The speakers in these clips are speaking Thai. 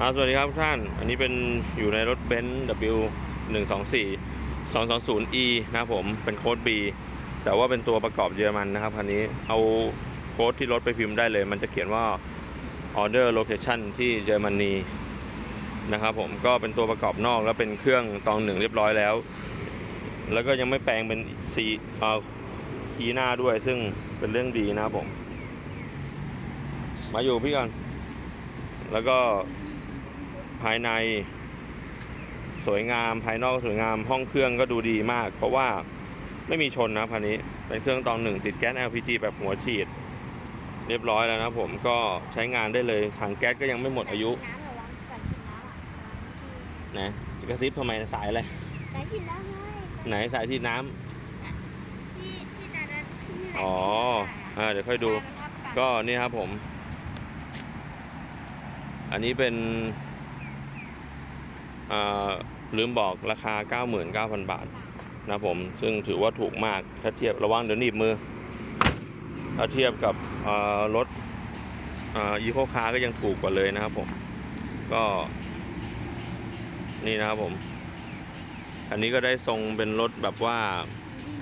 สวัสดีครับทุกท่าน อันนี้เป็นอยู่ในรถเบนซ์ W 1 2 4 2 2 0 E นะครับผม เป็นโค้ด B แต่ว่าเป็นตัวประกอบเยอรมันนะครับคันนี้เอาโค้ดที่รถไปพิมพ์ได้เลย มันจะเขียนว่า order location ที่เยอรมนีนะครับผม ก็เป็นตัวประกอบนอกแล้วเป็นเครื่องตองหนึ่งเรียบร้อยแล้ว แล้วก็ยังไม่แปลงเป็นสีเอ่ออีหน้าด้วย ซึ่งเป็นเรื่องดีนะครับผม มาอยู่พี่ก่อนแล้วก็ ภายในสวยงามภายนอกก็สวยงามห้องเครื่องก็ดูดีมาก เพราะว่าไม่มีชนนะคันนี้เป็นเครื่องตองหนึ่งติดแก๊ส LPG แบบหัวฉีด เรียบร้อยแล้วนะผมก็ใช้งานได้เลยถังแก๊สก็ยังไม่หมดอายุสายฉีดน้ำเหรอวะสายฉีดน้ำอะนะจะกระซิบทำไมสายอะไรสายฉีดน้ำไงไหนสายฉีดน้ำที่ที่ตอนนั้นที่มีอ๋ออ่าเดี๋ยวค่อยดู ก็นี่ครับผม อันนี้เป็นอ่า ลืมบอกราคา 99,000 บาทนะครับผม ซึ่งถือว่าถูกมากถ้าเทียบระวังเดี๋ยวหนีบมือ ถ้าเทียบกับรถอีโคคาร์ก็ยังถูกกว่าเลยนะครับผม ก็นี่นะครับผม อันนี้ก็ได้ทรงเป็นรถแบบว่า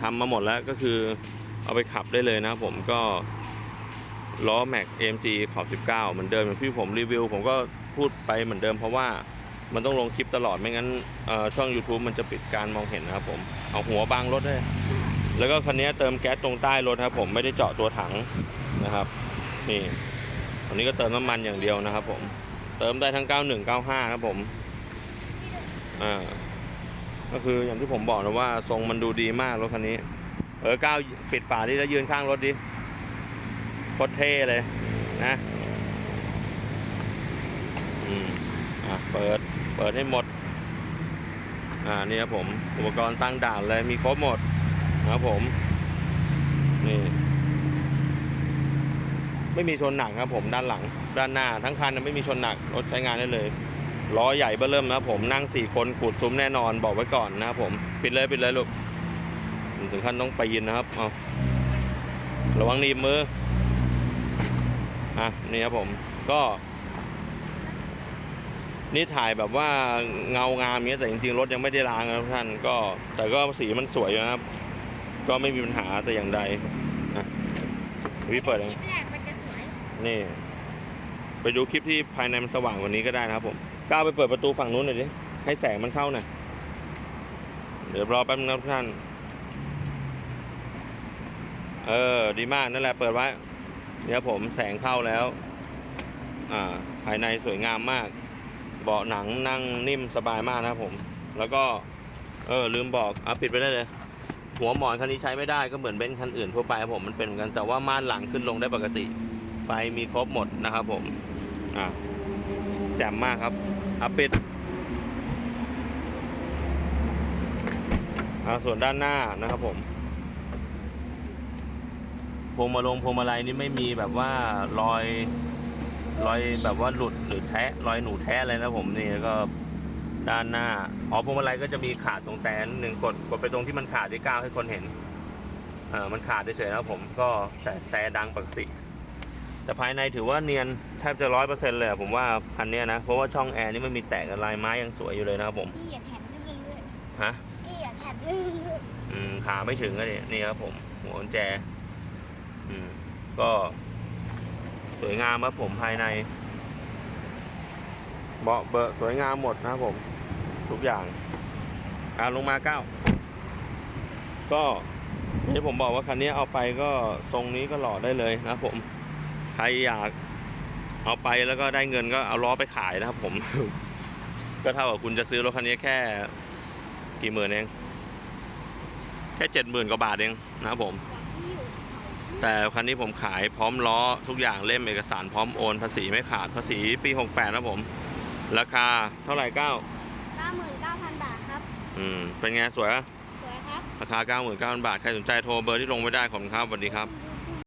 ทำมาหมดแล้วก็คือเอาไปขับได้เลยนะครับผมก็ล้อแม็ก AMG ขอบ 19 เหมือนเดิมอย่างที่ผมรีวิว ผมก็พูดไปเหมือนเดิมเพราะว่า มันต้องลงคลิปตลอดไม่งั้นช่อง YouTube มันจะปิดการมองเห็นนะครับผมเอาหัวบังรถด้วยแล้วก็คันนี้เติมแก๊สตรงใต้รถครับผมไม่ได้เจาะตัวถังนะครับ นี่อันนี้ก็เติมน้ำมันอย่างเดียวนะครับ ผม เติมได้ทั้ง 91 95นะครับผมอ่าก็คืออย่างที่ผมบอกนะว่าทรงมันดูดีมากรถคันนี้ เออก้าวปิดฝาดิแล้วยืนข้างรถดิโคตรเท่เลยนะอืม อะเปิด เปิดให้หมด อ่านี่ครับผม อุปกรณ์ตั้งด่านเลยมีครบหมดนะครับผม นี่ ไม่มีชนหนักครับผมด้านหลัง ด้านหน้าทั้งคันไม่มีชนหนัก รถใช้งานได้เลย ล้อใหญ่เบื้อเริ่มนะครับผม นั่งสี่คนขูดซุ้มแน่นอน บอกไว้ก่อนนะครับผม ปิดเลยปิดเลยลูก ถึงขั้นต้องไปยินนะครับ เอาระวังหนีบมือ อะ นี่ครับผม ก็ นี่ถ่ายแบบว่าเงางามอย่างเงี้ยแต่จริงๆรถยังไม่ได้ล้างนะทุกท่านก็ แต่ก็สีมันสวยอยู่นะครับ ก็ไม่มีปัญหาแต่อย่างใดนะพี่เปิดเองคลิปแรกมันจะสวยนี่ ไปดูคลิปที่ภายในมันสว่างกว่านี้ก็ได้นะครับผมก้าวไปเปิดประตูฝั่งนู้นหน่อยดิให้แสงมันเข้าหน่อยเดี๋ยวรอแป๊บนึงนะทุกท่าน เออ ดีมากนั่นแหละเปิดไว้เนี่ยผมแสงเข้าแล้ว อ่า ภายในสวยงามมาก เบาะหนังนั่งนิ่มสบายมากนะครับผม แล้วก็เออลืมบอกอะปิดไปได้เลย หัวหมอนคันนี้ใช้ไม่ได้ก็เหมือนเบนซ์คันอื่นทั่วไปครับผมมันเป็นเหมือนกันแต่ว่าม่านหลังขึ้นลงได้ปกติ ไฟมีครบหมดนะครับผมอ่าแจ่มมากครับอะปิดอ่าส่วนด้านหน้านะครับผมพวงมาลงพวงมาลัยนี่ไม่มีแบบว่ารอย รอยแบบว่าหลุดหรือแทะรอยหนูแทะอะไรนะผมนี่แล้วก็ด้านหน้าอ๋อพวงมาลัยก็จะมีขาดตรงแตนหนึ่งกดกดไปตรงที่มันขาดที่ก้าวให้คนเห็นเออมันขาดเฉยๆนะครับผมก็แต่แต่ดังปกติ แต่ภายในถือว่าเนียนแทบจะร้อยเปอร์เซ็นต์เลยอะผมว่าคันเนี้ยนะ เพราะว่าช่องแอร์นี่มันมีแตกกับลายไม้ยังสวยอยู่เลยนะครับผมพี่อย่าแขนลื่นเลยฮะพี่อย่าแขนลื่นเลยอืมขาไม่ถึงก็นี่นี่ครับผมหัวกุญแจ อืมก็ สวยงามครับผมภายใน เบาะเบอะสวยงามหมดนะครับผม ทุกอย่างอ่าลงมาเก้าก็ที่ผมบอกว่าคันนี้เอาไปก็ทรงนี้ก็หล่อได้เลยนะครับผม ใครอยากเอาไปแล้วก็ได้เงินก็เอาล้อไปขายนะครับผม ก็เท่ากับคุณจะซื้อรถคันนี้แค่กี่หมื่นเอง แค่เจ็ดหมื่นกว่าบาทเองนะครับผม แต่คันนี้ผมขายพร้อมล้อทุกอย่างเล่มเอกสารพร้อมโอนภาษีไม่ขาดภาษีปี 68นะผม ราคาเท่าไหร่เก้าเก้าหมื่นเก้าพันบาทครับ อืม เป็นไง สวยปะสวยครับ ราคา 99,000 บาท ใครสนใจโทรเบอร์ที่ลงไม่ได้ขอบคุณครับสวัสดีครับดู